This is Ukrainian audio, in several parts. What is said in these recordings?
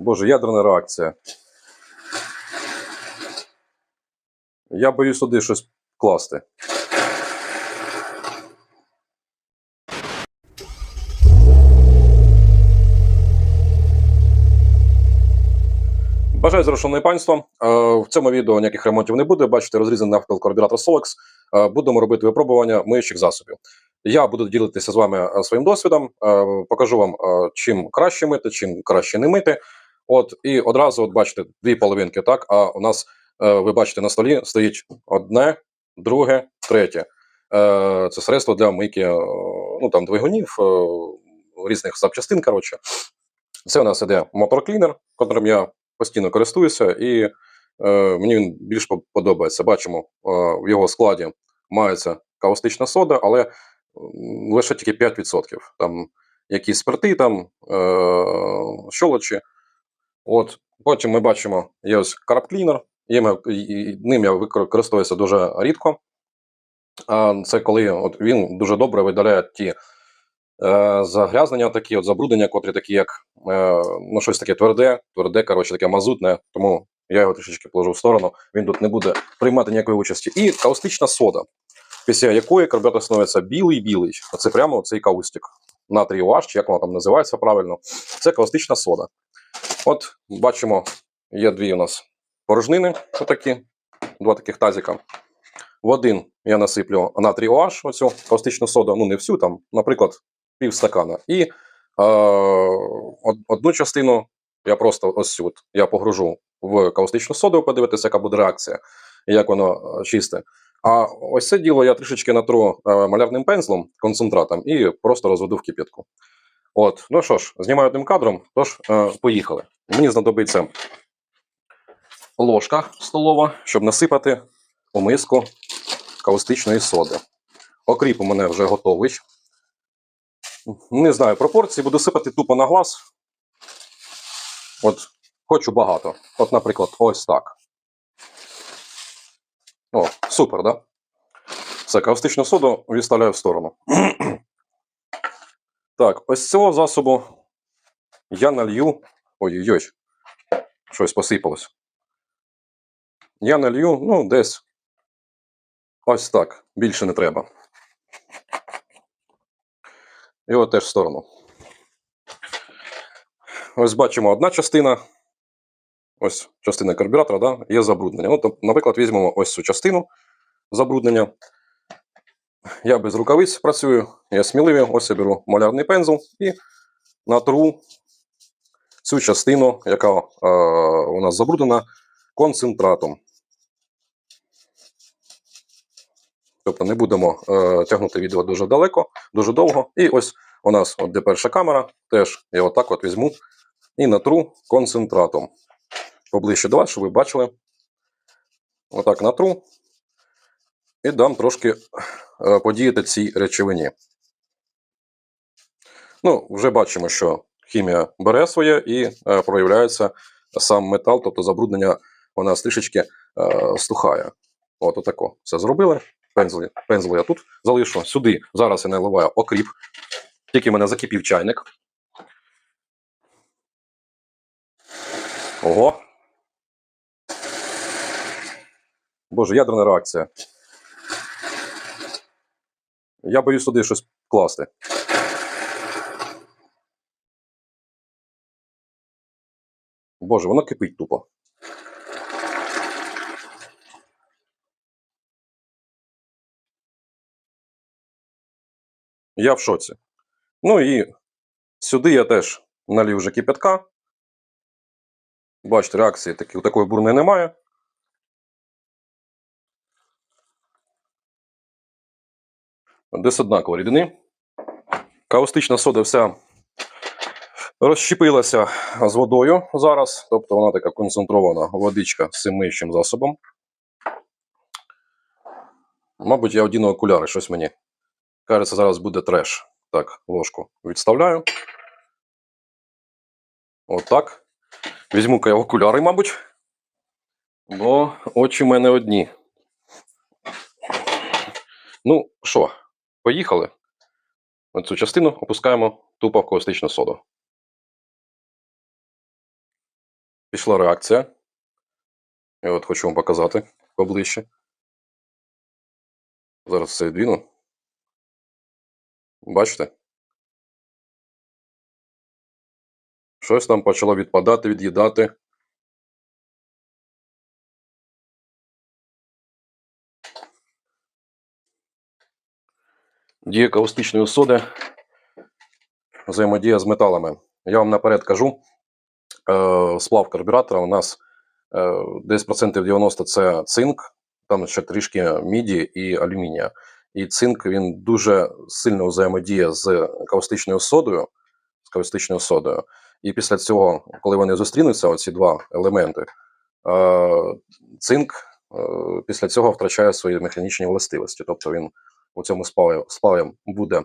Боже, ядерна реакція. Я боюсь туди щось класти. Бажаю шановне панство. Е, В цьому відео ніяких ремонтів не буде. Бачите, розрізаний навколо карбюратор Solex. Е, Будемо робити випробування миючих засобів. Я буду ділитися з вами е, своїм досвідом, покажу вам, чим краще мити, чим краще не мити. От і одразу, от бачите, дві половинки, так. А у нас е, ви бачите на столі стоїть одне, друге, третє. Е, Це средство для мийки е, ну, там, двигунів, різних запчастин. Коротше. Це у нас іде моторклінер, котрим я постійно користуюся, і е, мені він більш подобається. Бачимо, е, в його складі мається каустична сода, але лише тільки 5%. Там якісь спирти, там е, щолочі. От. Потім ми бачимо, є ось і ним я викор- користуюся дуже рідко. А це коли от він дуже добре видаляє ті е, загрязнення, такі от забруднення, котрі такі, як е, ну, щось таке тверде, тверде, коротше, таке мазутне, тому я його трішечки положу в сторону, він тут не буде приймати ніякої участі. І каустична сода, після якої карбюратор становиться білий-білий. Це прямо цей каустик. Натрій OH, чи як воно там називається правильно, це каустична сода. От бачимо, є дві у нас порожнини, отакі, два таких тазика. В один я насиплю натрій OH, оцю каустичну соду, ну не всю, там, наприклад, пів стакана. І е, одну частину я просто ось цю я погружу в каустичну соду, подивитися, яка буде реакція, як воно е, чисте. А ось це діло я трішечки натру е, малярним пензлом, концентратом, і просто розведу в кип'ятку. От, ну що ж, знімаю одним кадром, тож е, поїхали. Мені знадобиться ложка столова, щоб насипати у миску каустичної соди. Окріп у мене вже готовий. Не знаю пропорції, буду сипати тупо на глаз. От, хочу багато. От, наприклад, ось так. О, супер, да? Все, каустичну соду відставляю в сторону. так, ось цього засобу я налью. Ой-ой-ой, щось посипалось. Я налью, ну, десь ось так. Більше не треба. Його теж в сторону. Ось бачимо одна частина. Ось частина карбюратора, да, є забруднення. Ну, наприклад, візьмемо ось цю частину забруднення. Я без рукавиць працюю, я сміливий. Ось я беру малярний пензл і натру цю частину, яка е, у нас забруднена, концентратом. Тобто не будемо е, тягнути відео дуже далеко, дуже довго. І ось у нас от де перша камера, теж я отак от візьму і натру концентратом. Поближче до вас, щоб ви бачили. Отак натру. І дам трошки е, подіяти цій речовині. Ну, вже бачимо, що хімія бере своє і е, проявляється сам метал, тобто забруднення у нас трішечки е, стухає. От отако. Все зробили. Пензлі, пензли я тут залишу. Сюди зараз я наливаю окріп. Тільки в мене закипів чайник. Ого. Боже, ядерна реакція. Я боюсь туди щось класти. Боже, воно кипить тупо. Я в шоці. Ну і сюди я теж налив вже кипятка. Бачите, реакції такі, такої бурної немає. Десь однаково рідини. Каустична сода вся розщепилася з водою зараз, тобто вона така концентрована водичка з цим миючим засобом. Мабуть, я одіну окуляри, щось мені. Кажеться, зараз буде треш. Так, ложку відставляю. Отак. Візьму-ка я окуляри, мабуть. Бо очі в мене одні. Ну, що, поїхали. Оцю частину опускаємо тупо в каустичну соду. Пішла реакція. І от хочу вам показати поближче. Зараз все відвіну. Бачите? Щось там почало відпадати, від'їдати. Дія каустичної соди, взаємодія з металами. Я вам наперед кажу, е, сплав карбюратора у нас е, десь процентів 90 це цинк, там ще трішки міді і алюмінія. І цинк він дуже сильно взаємодіє з каустичною содою. З каустичною содою. І після цього, коли вони зустрінуться, оці два елементи, е, цинк після цього втрачає свої механічні властивості. Тобто він у цьому сплаві, буде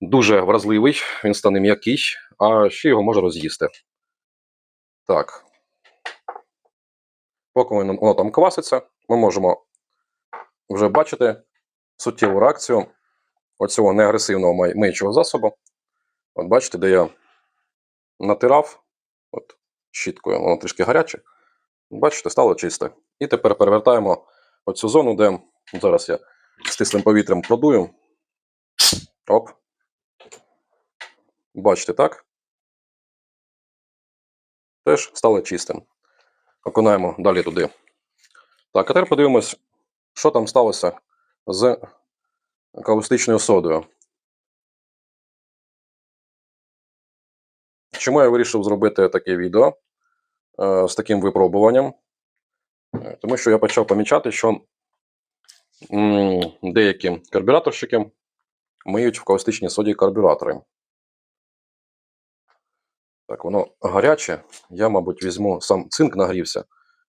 дуже вразливий, він стане м'який, а ще його може роз'їсти. Так. Поки воно воно там кваситься, ми можемо вже бачити суттєву реакцію оцього неагресивного миючого засобу. От бачите, де я натирав от, щіткою, воно трішки гаряче. Бачите, стало чисте. І тепер перевертаємо оцю зону, де зараз я стислим повітрям продую. Оп. Бачите, так? Теж стало чистим. Окунаємо далі туди. Так, а тепер подивимось, що там сталося з каустичною содою. Чому я вирішив зробити таке відео е, з таким випробуванням? Е, Тому що я почав помічати, що деякі карбюраторщики миють в каустичній соді карбюратори. Так, воно гаряче. Я, мабуть, візьму, сам цинк нагрівся.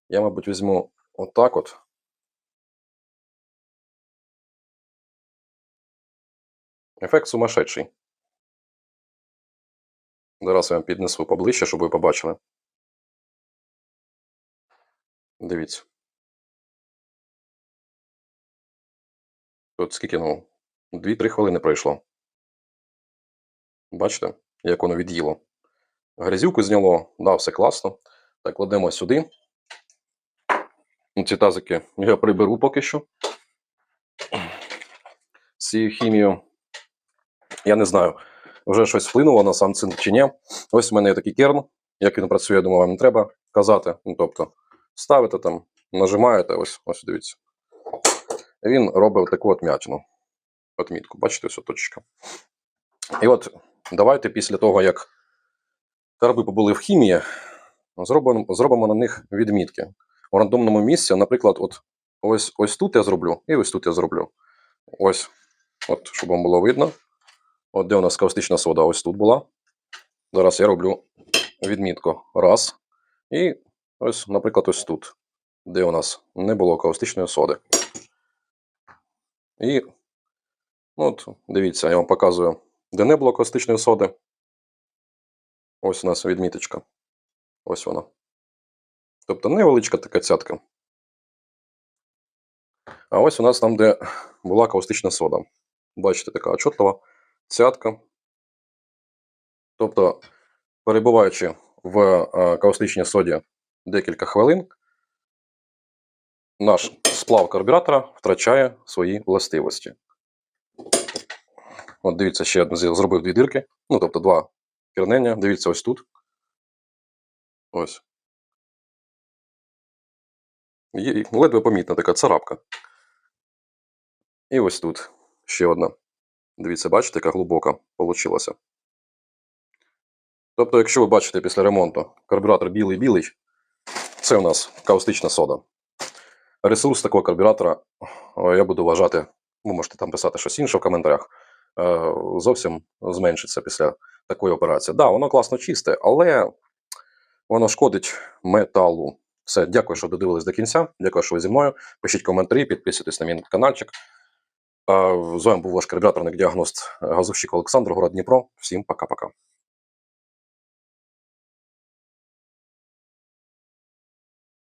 Я, мабуть, візьму отак от. Ефект сумасшедший. Зараз я вам піднесу поближче, щоб ви побачили. Дивіться. Тут скільки, ну, 2-3 хвилини пройшло. Бачите, як воно від'їло. Грязюку зняло, да, все класно. Так, кладемо сюди. Ці тазики я приберу поки що. З цією хімією. Я не знаю, вже щось вплинуло на сам цинк чи ні. Ось у мене є такий керн. Як він працює, я думаю, вам не треба казати. Ну, тобто, ставите там, нажимаєте, ось, ось дивіться. Він робить таку от м'ятину. Отмітку, бачите, ось точка. І от давайте після того, як карби побули в хімії, зробимо, зробимо на них відмітки. У рандомному місці, наприклад, от ось, ось тут я зроблю, і ось тут я зроблю. Ось, от, щоб вам було видно. От де у нас каустична сода, ось тут була. Зараз я роблю відмітку. Раз. І ось, наприклад, ось тут, де у нас не було каустичної соди. І ну, от, дивіться, я вам показую, де не було каустичної соди. Ось у нас відміточка. Ось вона. Тобто невеличка така цятка. А ось у нас там, де була каустична сода. Бачите, така отчотлива цятка. Тобто, перебуваючи в е, каустичній соді декілька хвилин, наш сплав карбюратора втрачає свої властивості. От дивіться, ще один зробив дві дирки. Ну, тобто два кернення. Дивіться, ось тут. Ось. Є ледве помітна така царапка. І ось тут ще одна. Дивіться, бачите, яка глибока получилася. Тобто, якщо ви бачите після ремонту карбюратор білий-білий, це у нас каустична сода. Ресурс такого карбюратора, я буду вважати, ви можете там писати щось інше в коментарях, е, зовсім зменшиться після такої операції. Так, да, воно класно чисте, але воно шкодить металу. Все, дякую, що додивились до кінця. Дякую, що ви зі мною. Пишіть коментарі, підписуйтесь на мій каналчик. Е, З вами був ваш карбюраторник діагност газовщик Олександр, город Дніпро. Всім пока-пока.